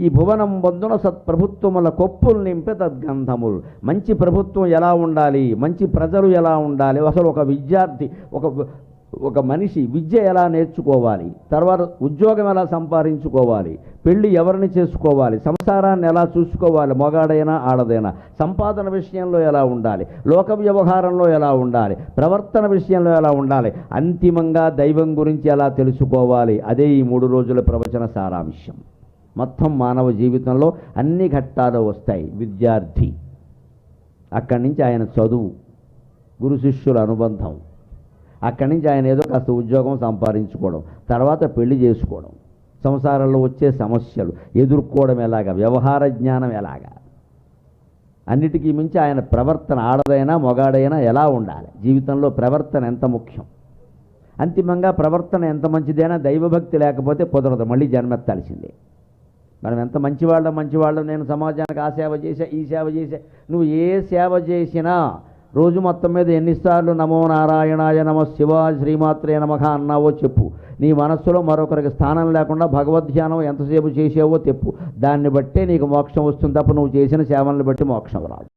ఈ భువనం బంధున సత్ప్రభుత్వముల కొప్పులు నింపే తద్గంధములు. మంచి ప్రభుత్వం ఎలా ఉండాలి? మంచి ప్రజలు ఎలా ఉండాలి? అసలు ఒక విద్యార్థి ఒక ఒక మనిషి విద్య ఎలా నేర్చుకోవాలి? తర్వాత ఉద్యోగం ఎలా సంపాదించుకోవాలి? పెళ్ళి ఎవరిని చేసుకోవాలి? సంసారాన్ని ఎలా చూసుకోవాలి? మొగాడైనా ఆడదైనా? సంపాదన విషయంలో ఎలా ఉండాలి? లోక వ్యవహారంలో ఎలా ఉండాలి? ప్రవర్తన విషయంలో ఎలా ఉండాలి? అంతిమంగా దైవం గురించి ఎలా తెలుసుకోవాలి? అదే ఈ మూడు రోజుల ప్రవచన సారాంశం. మొత్తం మానవ జీవితంలో అన్ని ఘట్టాలు వస్తాయి. విద్యార్థి. అక్కడి నుంచి ఆయన చదువు గురు శిష్యుల అనుబంధం. అక్కడి నుంచి ఆయన ఏదో కాస్త ఉద్యోగం సంపాదించుకోవడం తర్వాత పెళ్ళి చేసుకోవడం సంసారంలో వచ్చే సమస్యలు ఎదుర్కోవడం ఎలాగా వ్యవహార జ్ఞానం ఎలాగా? అన్నిటికీ మించి ఆయన ప్రవర్తన ఆడదైనా మొగాడైనా ఎలా ఉండాలి? జీవితంలో ప్రవర్తన ఎంత ముఖ్యం? అంతిమంగా ప్రవర్తన ఎంత మంచిదైనా దైవభక్తి లేకపోతే కుదరదు. మళ్ళీ జన్మెత్తాల్సిందే. మనం ఎంత మంచివాళ్ళం మంచివాళ్ళం నేను సమాజానికి ఆ సేవ చేసా ఈ సేవ చేసా నువ్వు ఏ సేవ చేసినా రోజు మొత్తం మీద ఎన్నిసార్లు నమో నారాయణాయ నమ శివ శ్రీమాత్రే నమః అన్నావో చెప్పు. నీ మనస్సులో మరొకరికి స్థానం లేకుండా భగవద్ధ్యానం ఎంతసేపు చేసావో చెప్పు. దాన్ని బట్టే నీకు మోక్షం వస్తుంది తప్ప నువ్వు చేసిన సేవలను బట్టి మోక్షం రాదు.